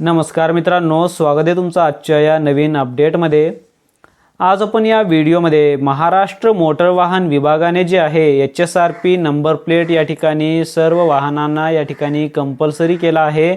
नमस्कार मित्रांनो स्वागत आहे तुमचं आजच्या या नवीन अपडेटमध्ये. आज आपण या व्हिडिओमध्ये महाराष्ट्र मोटर वाहन विभागाने जे आहे H S R P number plate या ठिकाणी सर्व वाहनांना या ठिकाणी कंपल्सरी केला आहे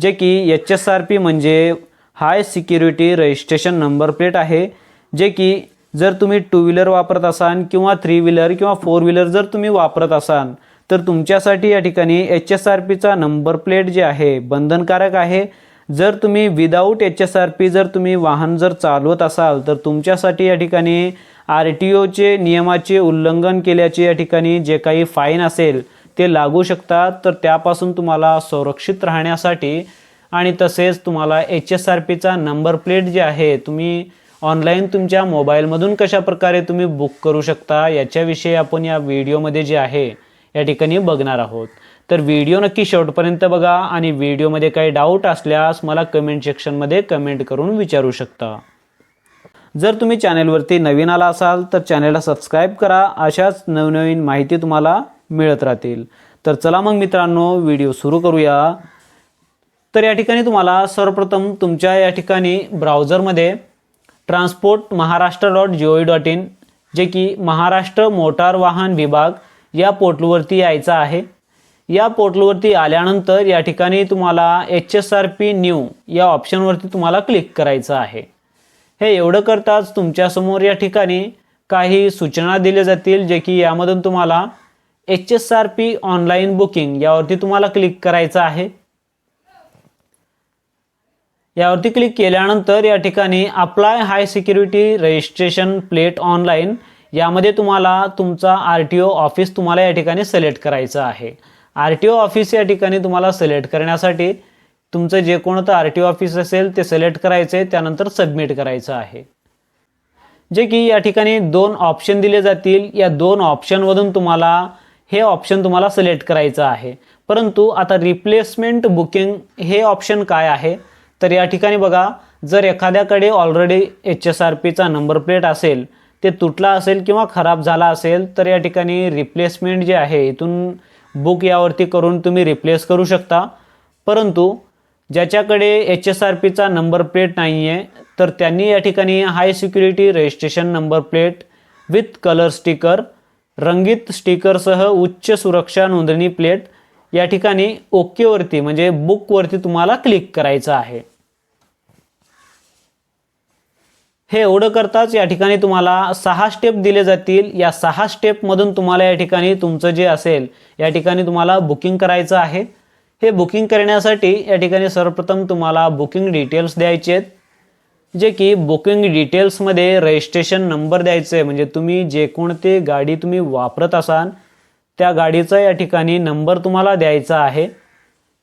जे की एच एस आर पी म्हणजे high security registration number plate आहे जे की जर तुम्ही टू व्हीलर वापरत असाल किंवा थ्री व्हीलर किंवा फोर व्हीलर जर तुम्ही वापरत असाल तर तुमच्यासाठी या ठिकाणी एच एस आर पीचा नंबर प्लेट जे आहे बंधनकारक आहे. जर तुम्ही without H S R P जर तुम्ही वाहन जर चालवत असाल तर तुमच्यासाठी या ठिकाणी आर टी ओचे नियमाचे उल्लंघन केल्याचे या ठिकाणी जे काही फाईन असेल ते लागू शकतात. तर त्यापासून तुम्हाला सुरक्षित राहण्यासाठी आणि तसेच तुम्हाला एच एस आर पीचा नंबर प्लेट जे आहे तुम्ही ऑनलाईन तुमच्या मोबाईलमधून कशा प्रकारे तुम्ही बुक करू शकता याच्याविषयी आपण या व्हिडिओमध्ये जे आहे या ठिकाणी बघणार आहोत. तर व्हिडिओ नक्की शेवटपर्यंत बघा आणि व्हिडिओमध्ये काही डाऊट असल्यास मला कमेंट सेक्शनमध्ये कमेंट करून विचारू शकता. जर तुम्ही चॅनेलवरती नवीन आला असाल तर चॅनेलला सबस्क्राईब करा. अशाच नवनवीन माहिती तुम्हाला मिळत राहतील. तर चला मग मित्रांनो व्हिडिओ सुरू करूया. तर या ठिकाणी तुम्हाला सर्वप्रथम तुमच्या या ठिकाणी ब्राउझरमध्ये transport Maharashtra dot G O dot in जे की महाराष्ट्र मोटार वाहन विभाग या पोर्टलवरती यायचं आहे. या पोर्टलवरती आल्यानंतर या ठिकाणी तुम्हाला H S R P new या ऑप्शनवरती तुम्हाला क्लिक करायचं आहे. हे एवढं करताच तुमच्यासमोर या ठिकाणी काही सूचना दिल्या जातील जे की यामधून तुम्हाला H S R P online booking यावरती तुम्हाला क्लिक करायचं आहे. यावरती क्लिक केल्यानंतर या ठिकाणी apply high security registration plate online यामध्ये तुम्हाला तुमचा आर टी ओ ऑफिस तुम्हाला या ठिकाणी सिलेक्ट करायचं आहे. आर टी ओ ऑफिस या ठिकाणी तुम्हाला सिलेक्ट करण्यासाठी तुमचं जे कोणतं आर टी ओ ऑफिस असेल ते सिलेक्ट करायचे त्यानंतर सबमिट करायचं आहे. जे की या ठिकाणी दोन ऑप्शन दिले जातील. या दोन ऑप्शनमधून तुम्हाला हे ऑप्शन तुम्हाला सिलेक्ट करायचं आहे. परंतु आता रिप्लेसमेंट बुकिंग हे ऑप्शन काय आहे? तर या ठिकाणी बघा जर एखाद्याकडे ऑलरेडी एच एस आर पीचा नंबर प्लेट असेल ते तुटला असेल किंवा खराब झाला असेल तर या ठिकाणी रिप्लेसमेंट जे आहे इथून बुक यावरती करून तुम्ही रिप्लेस करू शकता. परंतु ज्याच्याकडे एच एस आर पीचा नंबर प्लेट नाही आहे तर त्यांनी या ठिकाणी high security registration number plate with colour sticker रंगीत स्टिकरसह उच्च सुरक्षा नोंदणी प्लेट या ठिकाणी ओकेवरती म्हणजे बुकवरती तुम्हाला क्लिक करायचं आहे. हे एवढं करताच या ठिकाणी तुम्हाला सहा स्टेप दिले जातील. या सहा स्टेपमधून तुम्हाला या ठिकाणी तुमचं जे असेल या ठिकाणी तुम्हाला बुकिंग करायचं आहे. हे बुकिंग करण्यासाठी या ठिकाणी सर्वप्रथम तुम्हाला बुकिंग डिटेल्स द्यायचे आहेत. जे की बुकिंग डिटेल्समध्ये रजिस्ट्रेशन नंबर द्यायचं आहे. म्हणजे तुम्ही जे कोणते गाडी तुम्ही वापरत असाल त्या गाडीचा या ठिकाणी नंबर तुम्हाला द्यायचा आहे.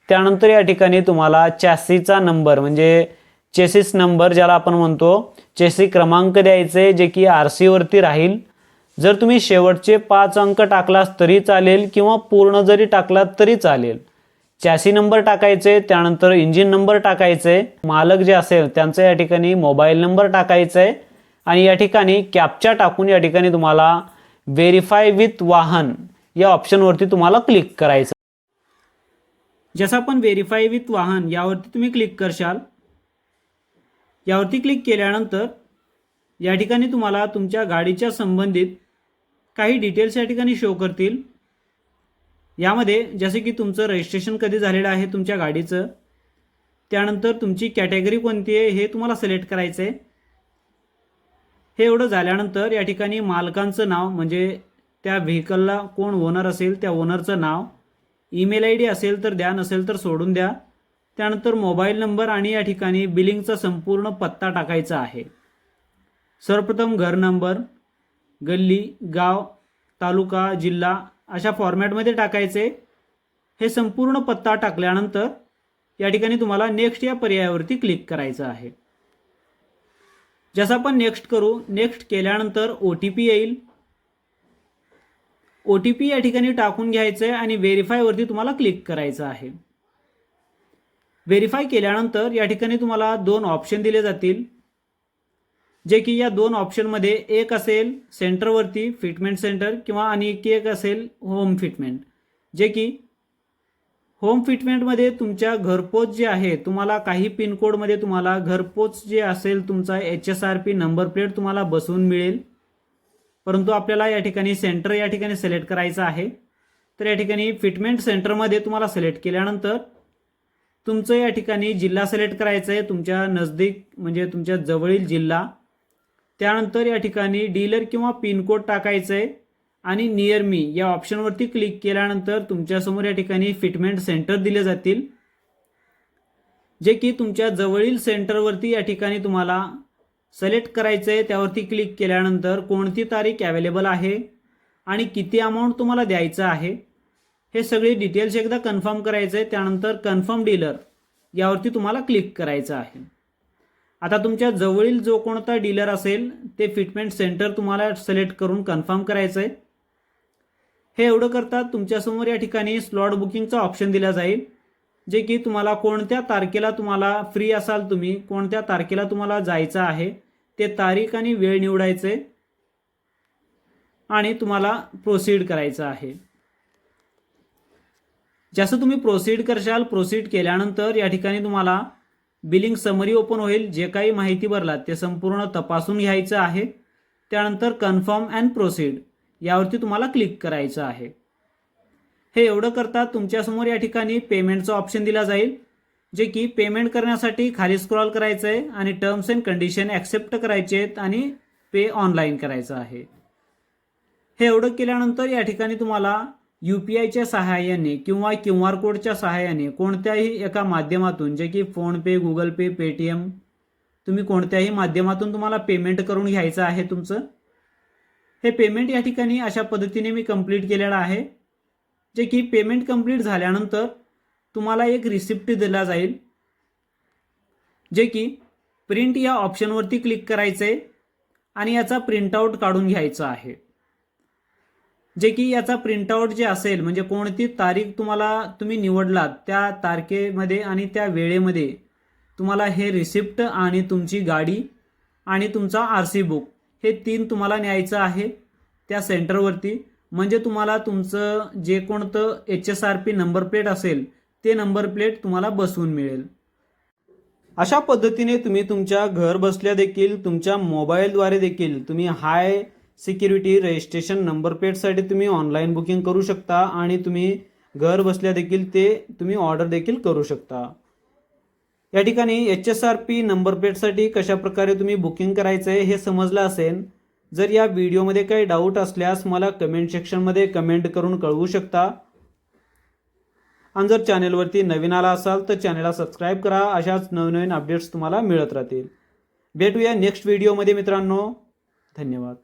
त्यानंतर या ठिकाणी तुम्हाला चॅसीचा नंबर म्हणजे चेसिस नंबर ज्याला आपण म्हणतो चेसी क्रमांक द्यायचे जे की आर सीवरती राहील. जर तुम्ही शेवटचे पाच अंक टाकलास तरी चालेल किंवा पूर्ण जरी टाकलात तरी चालेल. चॅसी नंबर टाकायचे त्यानंतर इंजिन नंबर टाकायचे मालक जे असेल त्यांचा या ठिकाणी मोबाईल नंबर टाकायचा आहे आणि या ठिकाणी कॅपचा टाकून या ठिकाणी तुम्हाला व्हेरीफाय विथ वाहन या ऑप्शनवरती तुम्हाला क्लिक करायचं. जसं आपण व्हेरीफाय विथ वाहन यावरती तुम्ही क्लिक करशाल यावरती क्लिक केल्यानंतर या ठिकाणी तुम्हाला तुमच्या गाडीच्या संबंधित काही डिटेल्स या ठिकाणी शो करतील. यामध्ये जसे की तुमचं रजिस्ट्रेशन कधी झालेलं आहे तुमच्या गाडीचं. त्यानंतर तुमची कॅटेगरी कोणती आहे हे तुम्हाला सिलेक्ट करायचं आहे हे एवढं झाल्यानंतर या ठिकाणी मालकांचं नाव म्हणजे त्या व्हेकलला कोण ओनर असेल त्या ओनरचं नाव ईमेल आय डी असेल तर द्या नसेल तर सोडून द्या. त्यानंतर मोबाईल नंबर आणि या ठिकाणी बिलिंगचा संपूर्ण पत्ता टाकायचा आहे. सर्वप्रथम घर नंबर गल्ली गाव तालुका जिल्हा अशा फॉर्मॅटमध्ये टाकायचे. हे संपूर्ण पत्ता टाकल्यानंतर या ठिकाणी तुम्हाला नेक्स्ट या पर्यायावरती क्लिक करायचं आहे. जसं आपण नेक्स्ट करू नेक्स्ट केल्यानंतर ओ टी पी येईल. ओ टी पी या ठिकाणी टाकून घ्यायचं आहे आणि व्हेरीफायवरती तुम्हाला क्लिक करायचं आहे. व्हेरीफाय केल्यानंतर या ठिकाणी तुम्हाला दोन ऑप्शन दिले जातील. जे की या दोन ऑप्शनमध्ये एक असेल सेंटरवरती फिटमेंट सेंटर किंवा आणि एक असेल होम फिटमेंट जे की होम फिटमेंटमध्ये तुमच्या घरपोच जे आहे तुम्हाला काही पिनकोडमध्ये तुम्हाला घरपोच जे असेल तुमचा H S R P number plate तुम्हाला बसवून मिळेल. परंतु आपल्याला या ठिकाणी सेंटर या ठिकाणी सिलेक्ट करायचं आहे. तर या ठिकाणी फिटमेंट सेंटरमध्ये तुम्हाला सिलेक्ट केल्यानंतर तुमचं या ठिकाणी जिल्हा सिलेक्ट करायचं आहे तुमच्या नजदीक म्हणजे तुमच्या जवळील जिल्हा. त्यानंतर या ठिकाणी डीलर किंवा पिनकोड टाकायचं आहे आणि नियर मी या ऑप्शनवरती क्लिक केल्यानंतर तुमच्यासमोर या ठिकाणी फिटमेंट सेंटर दिले जातील. जे की तुमच्या जवळील सेंटरवरती या ठिकाणी तुम्हाला सिलेक्ट करायचं आहे त्यावरती क्लिक केल्यानंतर कोणती तारीख अवेलेबल आहे आणि किती अमाऊंट तुम्हाला द्यायचं आहे. हे सगळे डिटेल्स एकदा कन्फर्म करायचं आहे त्यानंतर कन्फर्म डीलर यावरती तुम्हाला क्लिक करायचं आहे. आता तुमच्या जवळील जो कोणता डीलर असेल ते फिटमेंट सेंटर तुम्हाला सिलेक्ट करून कन्फर्म करायचं आहे हे एवढं करता तुमच्यासमोर या ठिकाणी स्लॉट बुकिंगचा ऑप्शन दिला जाईल. जे की तुम्हाला कोणत्या तारखेला तुम्हाला फ्री असाल तुम्ही कोणत्या तारखेला तुम्हाला जायचं आहे ते तारीख आणि वेळ निवडायचे. आणि तुम्हाला प्रोसीड करायचं आहे. जसं तुम्ही प्रोसीड करशाल प्रोसीड केल्यानंतर या ठिकाणी तुम्हाला बिलिंग समरी ओपन होईल. जे काही माहिती भरलात ते संपूर्ण तपासून घ्यायचं आहे. त्यानंतर कन्फर्म अँड प्रोसीड यावरती तुम्हाला क्लिक करायचं आहे. हे एवढं करता तुमच्यासमोर या ठिकाणी पेमेंटचा ऑप्शन दिला जाईल. जे की पेमेंट करण्यासाठी खाली स्क्रॉल करायचं आहे आणि टर्म्स अँड कंडिशन ॲक्सेप्ट करायचे आहेत आणि पे ऑनलाईन करायचं आहे. हे एवढं केल्यानंतर या ठिकाणी तुम्हाला यू पी आयच्या सहाय्याने किंवा क्यू आर कोडच्या सहाय्याने कोणत्याही एका माध्यमातून जे की फोनपे गुगल पे पेटीएम तुम्ही कोणत्याही माध्यमातून तुम्हाला पेमेंट करून घ्यायचं आहे तुमचं? हे पेमेंट या ठिकाणी अशा पद्धतीने मी कंप्लीट केलेलं आहे जे की पेमेंट कंप्लीट झाल्यानंतर तुम्हाला एक रिसिप्ट दिला जाईल जे की प्रिंट या ऑप्शनवरती क्लिक करायचं आहे आणि याचा प्रिंटआउट काढून घ्यायचा आहे. जे की याचा प्रिंटआउट जे असेल म्हणजे कोणती तारीख तुम्हाला तुम्ही निवडलात त्या तारखेमध्ये आणि त्या वेळेमध्ये तुम्हाला हे रिसिप्ट आणि तुमची गाडी आणि तुमचा आर सी बुक हे तीन तुम्हाला न्यायचं आहे त्या सेंटरवरती म्हणजे तुम्हाला तुमचं जे कोणतं H S R P number plate असेल ते नंबर प्लेट तुम्हाला बसवून मिळेल. अशा पद्धतीने तुम्ही तुमच्या घर बसल्या देखील तुमच्या मोबाईलद्वारे देखील तुम्ही हाय सिक्युरिटी रजिस्ट्रेशन नंबर प्लेटसाठी तुम्ही ऑनलाईन बुकिंग करू शकता आणि तुम्ही घर बसल्या देखील ते तुम्ही ऑर्डर देखील करू शकता. या ठिकाणी H S R P number प्लेटसाठी कशा प्रकारे तुम्ही बुकिंग करायचं आहे हे समजलं असेल. जर या व्हिडिओमध्ये काही डाऊट असल्यास मला कमेंट सेक्शनमध्ये कमेंट करून कळवू शकता. आणि जर चॅनेलवरती नवीन आला असाल तर चॅनेलला सबस्क्राईब करा. अशाच नवनवीन अपडेट्स तुम्हाला मिळत राहतील. भेटूया नेक्स्ट व्हिडिओमध्ये मित्रांनो. धन्यवाद.